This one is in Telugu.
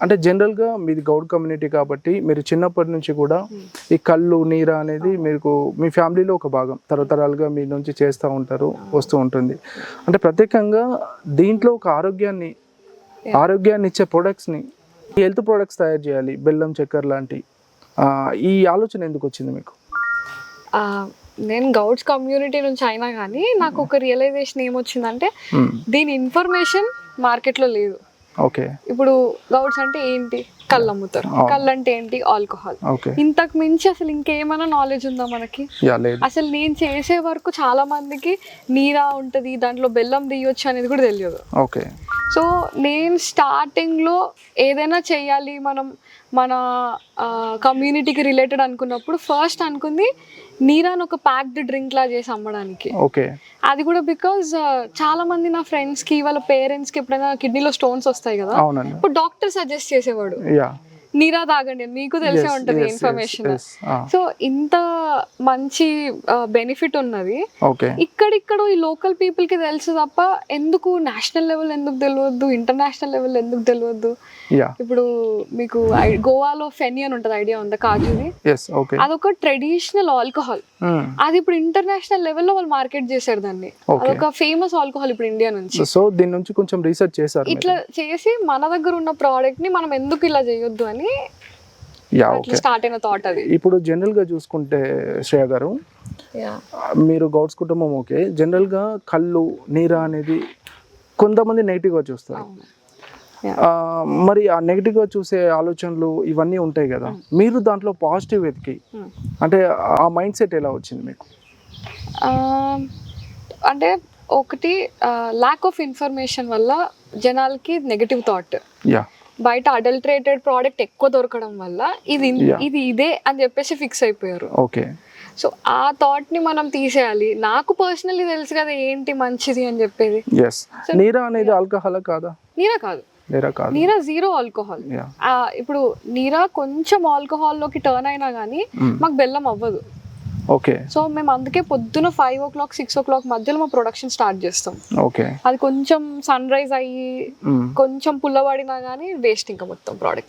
అంటే జనరల్గా మీది గౌడ్ కమ్యూనిటీ కాబట్టి మీరు చిన్నప్పటి నుంచి కూడా ఈ కళ్ళు నీర అనేది మీకు మీ ఫ్యామిలీలో ఒక భాగం. తరతరాలుగా మీ నుంచి చేస్తూ ఉంటారు వస్తూ ఉంటుంది. అంటే ప్రత్యేకంగా దీంట్లో ఒక ఆరోగ్యాన్ని ఆరోగ్యాన్ని ఇచ్చే ప్రొడక్ట్స్ని హెల్త్ ప్రొడక్ట్స్ తయారు చేయాలి. బెల్లం చక్కెర లాంటి. ఈ ఆలోచన ఎందుకు వచ్చింది మీకు? నేను గౌడ్స్ కమ్యూనిటీ నుంచి అయినా కానీ నాకు ఒక రియలైజేషన్ ఏమొచ్చిందంటే మ్మ్. దీని ఇన్ఫర్మేషన్ మార్కెట్లో లేదు. ఓకే. ఇప్పుడు గౌడ్స్ అంటే ఏంటి? కళ్ళు అమ్ముతారు. కళ్ళు అంటే ఏంటి? ఆల్కహాల్. ఇంతకు మించి అసలు ఇంకేమైనా నాలెడ్జ్ ఉందా మనకి? అసలు నేను చేసే వరకు చాలా మందికి నీరా ఉంటది దాంట్లో బెల్లం తీయొచ్చు అనేది కూడా తెలియదు. ఓకే. సో నేను స్టార్టింగ్లో ఏదైనా చేయాలి మనం మన కమ్యూనిటీకి రిలేటెడ్ అనుకున్నప్పుడు ఫస్ట్ అనుకుంది నీరాని ఒక ప్యాక్డ్ డ్రింక్ లా చేసి అమ్మడానికి. ఓకే. అది కూడా బికాజ్ చాలా మంది నా ఫ్రెండ్స్కి వాళ్ళ పేరెంట్స్కి ఎప్పుడైనా కిడ్నీలో స్టోన్స్ వస్తాయి కదా ఇప్పుడు డాక్టర్ సజెస్ట్ చేసేవాడు. యా నీరా తాగండి. మీకు తెలిసే ఉంటుంది ఇన్ఫర్మేషన్ సో ఇంత మంచి బెనిఫిట్ ఉన్నది. ఇక్కడిక్కడ ఈ లోకల్ పీపుల్కి తెలుసు తప్ప ఎందుకు నేషనల్ లెవెల్ ఎందుకు తెలియదు ఇంటర్నేషనల్ లెవెల్ ఎందుకు తెలియదు ఇప్పుడు మీకు గోవాలో ఫెనీ అని ఉంటుంది ఐడియా ఉందా కాజుది? అదొక ట్రెడిషనల్ ఆల్కహాల్ అది ఇప్పుడు ఇంటర్నేషనల్ లెవెల్లో వాళ్ళు మార్కెట్ చేశారు దాన్ని. అదొక ఫేమస్ ఆల్కహాల్ ఇప్పుడు ఇండియా నుంచి. సో దీని నుంచి కొంచెం రీసెర్చ్ చేశారు. ఇట్లా చేసి మన దగ్గర ఉన్న ప్రోడక్ట్ని మనం ఎందుకు ఇలా చేయొద్దు అని ఓకే స్టార్ట్ అయిన థాట్ అది. ఇప్పుడు జనరల్గా చూసుకుంటే శ్రేయ గారు మీరు గౌడ్స్ కుటుంబం ఓకే జనరల్గా కళ్ళు నీర అనేది కొంతమంది నెగిటివ్గా చూస్తారు. మరి ఆ నెగిటివ్గా చూసే ఆలోచనలు ఇవన్నీ ఉంటాయి కదా. మీరు దాంట్లో పాజిటివ్ వెతికి Hmm. అంటే ఆ మైండ్ సెట్ ఎలా వచ్చింది మీకు? ఆ, అంటే ఒకటి ల్యాక్ ఆఫ్ ఇన్ఫర్మేషన్ వల్ల జనాలకి నెగటివ్ థాట్ యా బయట అడల్టరేటెడ్ ప్రోడక్ట్ ఎక్కువ దొరకడం వల్ల ఇది. ఇది ఇదే అని చెప్పేసి ఫిక్స్ అయిపోయారు. ఓకే సో ఆ థాట్ని మనం తీసేయాలి. నాకు పర్సనల్లీ తెలుసు కదా ఏంటి మంచిది అని చెప్పేది. నీరా అనేది ఆల్కహాల్ కాదా? నీరా కాదు. నీరా కాదు. నీరా జీరో ఆల్కహాల్ ఇప్పుడు నీరా కొంచెం ఆల్కహాల్లోకి టర్న్ అయినా కానీ Mm. మాకు బెల్లం అవ్వదు. ఓకే సో మేము అందుకే పొద్దున five o'clock six o'clock మధ్యలో మా ప్రొడక్షన్ స్టార్ట్ చేస్తాం. ఓకే అది కొంచెం సన్ రైజ్ అయ్యి మ్మ్. కొంచెం పుల్లబడినా కానీ వేస్ట్ ఇంకా మొత్తం ప్రోడక్ట్